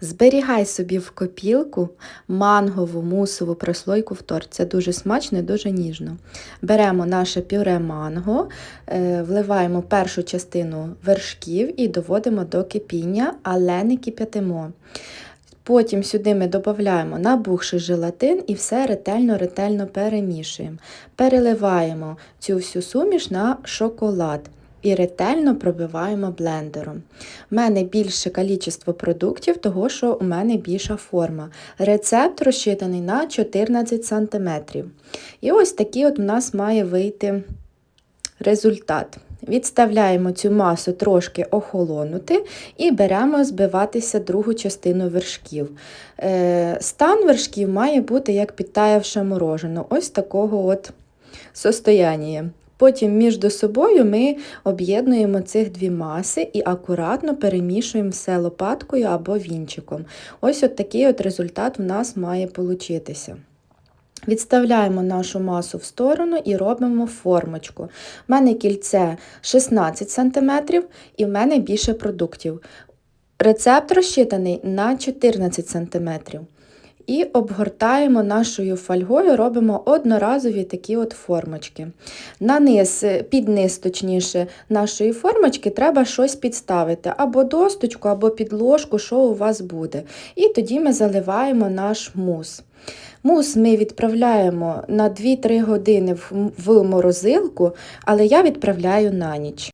Зберігай собі в копілку мангову мусову прослойку в торт. Це дуже смачно і дуже ніжно. Беремо наше пюре манго, е, вливаємо першу частину вершків і доводимо до кипіння, але не кип'ятимо. Потім сюди ми додаємо набухший желатин і все ретельно-ретельно перемішуємо. Переливаємо цю всю суміш на шоколад і ретельно пробиваємо блендером. У мене більше кількість продуктів, того що у мене більша форма. Рецепт розчитаний на 14 см. І ось такий от у нас має вийти результат. Відставляємо цю масу трошки охолонути і беремо збиватися другу частину вершків. Е, Стан вершків має бути як підтаявше морожено, ось такого от состояння. Потім між собою ми об'єднуємо цих дві маси і акуратно перемішуємо все лопаткою або вінчиком. Ось от такий от результат у нас має получитися. Відставляємо нашу масу в сторону і робимо формочку. У мене кільце 16 см і в мене більше продуктів. Рецепт розчитаний на 14 см. І обгортаємо нашою фольгою, робимо одноразові такі от формочки. На низ, під низ, точніше, нашої формочки треба щось підставити, або досточку, або підложку, що у вас буде. І тоді ми заливаємо наш мус. Мус ми відправляємо на 2-3 години в морозилку, але я відправляю на ніч.